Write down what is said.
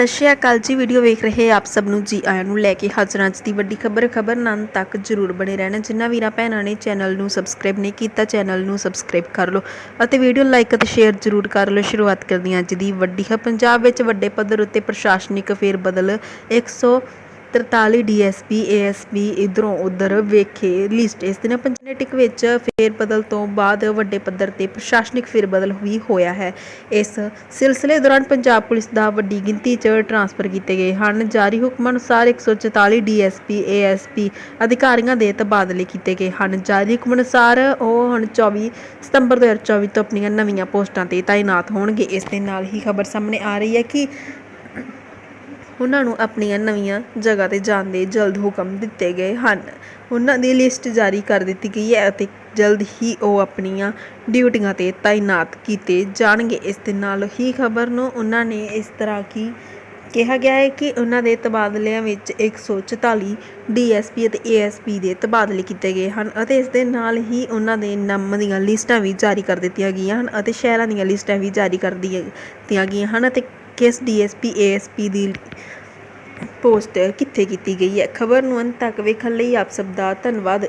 ਸਤਿ ਸ਼੍ਰੀ ਅਕਾਲ ਜੀ ਵੀਡੀਓ ਵੇਖ ਰਹੇ ਆਪ ਸਭ ਨੂੰ ਜੀ ਆਇਆਂ ਨੂੰ ਲੈ ਕੇ ਹਾਜ਼ਰ ਅੱਜ ਦੀ ਵੱਡੀ ਖਬਰ ਖਬਰ ਨਾਲ ਤੱਕ ਜਰੂਰ ਬਣੇ ਰਹਿਣਾ। ਜਿਨ੍ਹਾਂ ਵੀਰਾਂ ਭੈਣਾਂ ਨੇ ਚੈਨਲ ਨੂੰ ਸਬਸਕ੍ਰਾਈਬ ਨਹੀਂ ਕੀਤਾ ਚੈਨਲ ਨੂੰ ਸਬਸਕ੍ਰਾਈਬ ਕਰ ਲਓ ਅਤੇ ਵੀਡੀਓ ਲਾਈਕ ਅਤੇ ਸ਼ੇਅਰ ਜਰੂਰ ਕਰ ਲਓ। ਸ਼ੁਰੂਆਤ ਕਰਦੇ ਹਾਂ ਅੱਜ ਦੀ ਵੱਡੀ ਖਬਰ। ਪੰਜਾਬ ਵਿੱਚ ਵੱਡੇ ਪੱਧਰ ਉੱਤੇ ਪ੍ਰਸ਼ਾਸਨਿਕ ਫੇਰ ਬਦਲ 143 ਡੀਐਸਪੀ, ਏਐਸਪੀ ਇਧਰੋਂ ਉਧਰ ਵੇਖੇ ਲਿਸਟ ਇਸ ਦਿਨ ਪੰਚਨੇਟਿਕ ਵਿੱਚ ਫੇਰ ਬਦਲ ਤੋਂ ਬਾਅਦ ਵੱਡੇ ਪੱਧਰ ਤੇ ਪ੍ਰਸ਼ਾਸਨਿਕ ਫੇਰ ਬਦਲ ਵੀ ਹੋਇਆ ਹੈ। ਇਸ ਸਿਲਸਿਲੇ ਦੌਰਾਨ ਪੰਜਾਬ ਪੁਲਿਸ ਦਾ ਵੱਡੀ ਗਿਣਤੀ 'ਚ ਟਰਾਂਸਫਰ ਕੀਤੇ ਗਏ ਹਨ। ਜਾਰੀ ਹੁਕਮ ਅਨੁਸਾਰ 144 ਡੀਐਸਪੀ, ਏਐਸਪੀ ਅਧਿਕਾਰੀਆਂ ਦੇ ਤਬਾਦਲੇ ਕੀਤੇ ਗਏ ਹਨ। ਜਾਰੀ ਹੁਕਮ ਅਨੁਸਾਰ ਉਹ ਹੁਣ 24 ਸਤੰਬਰ 2024 ਤੋਂ ਆਪਣੀਆਂ ਨਵੀਆਂ ਪੋਸਟਾਂ ਤੇ ਤਾਇਨਾਤ ਹੋਣਗੇ। ਇਸ ਦੇ ਨਾਲ ਹੀ ਖਬਰ ਸਾਹਮਣੇ ਆ ਰਹੀ ਹੈ ਕਿ ਉਹਨਾਂ ਨੂੰ ਆਪਣੀਆਂ ਨਵੀਆਂ ਜਗ੍ਹਾ ਤੇ ਜਾਣ ਦੇ ਜਲਦ ਹੁਕਮ ਦਿੱਤੇ ਗਏ ਹਨ। ਉਹਨਾਂ ਦੀ ਲਿਸਟ ਜਾਰੀ ਕਰ ਦਿੱਤੀ ਗਈ ਹੈ ਅਤੇ ਜਲਦ ਹੀ ਉਹ ਆਪਣੀਆਂ ਡਿਊਟੀਆਂ ਤੇ ਤਾਇਨਾਤ ਕੀਤੇ ਜਾਣਗੇ। ਇਸ ਦੇ ਨਾਲ ਹੀ ਖਬਰ ਨੂੰ ਉਹਨਾਂ ਨੇ ਇਸ ਤਰ੍ਹਾਂ ਕਿ ਕਿਹਾ ਗਿਆ ਹੈ ਕਿ ਉਹਨਾਂ ਦੇ ਤਬਾਦਲਿਆਂ ਵਿੱਚ 144 ਡੀਐਸਪੀ ਅਤੇ ਏਐਸਪੀ ਦੇ ਤਬਾਦਲੇ ਕੀਤੇ ਗਏ ਹਨ ਅਤੇ ਇਸ ਦੇ ਨਾਲ ਹੀ ਉਹਨਾਂ ਦੇ ਨਾਮ ਦੀਆਂ ਲਿਸਟਾਂ ਵੀ ਜਾਰੀ ਕਰ ਦਿੱਤੀਆਂ ਗਈਆਂ ਹਨ ਅਤੇ ਸ਼ਹਿਰਾਂ ਦੀਆਂ ਲਿਸਟਾਂ ਵੀ ਜਾਰੀ ਕਰ ਦਿੱਤੀਆਂ ਗਈਆਂ ਹਨ ਅਤੇ ਕਿਸ ਡੀਐਸਪੀ ਏਐਸਪੀ ਦੀ ਪੋਸਟ ਕਿੱਥੇ ਕੀਤੀ ਗਈ ਹੈ? ਖਬਰ ਨੂੰ ਅੰਤ ਤੱਕ ਵੇਖਣ ਲਈ ਆਪ ਸਭ ਦਾ ਧੰਨਵਾਦ।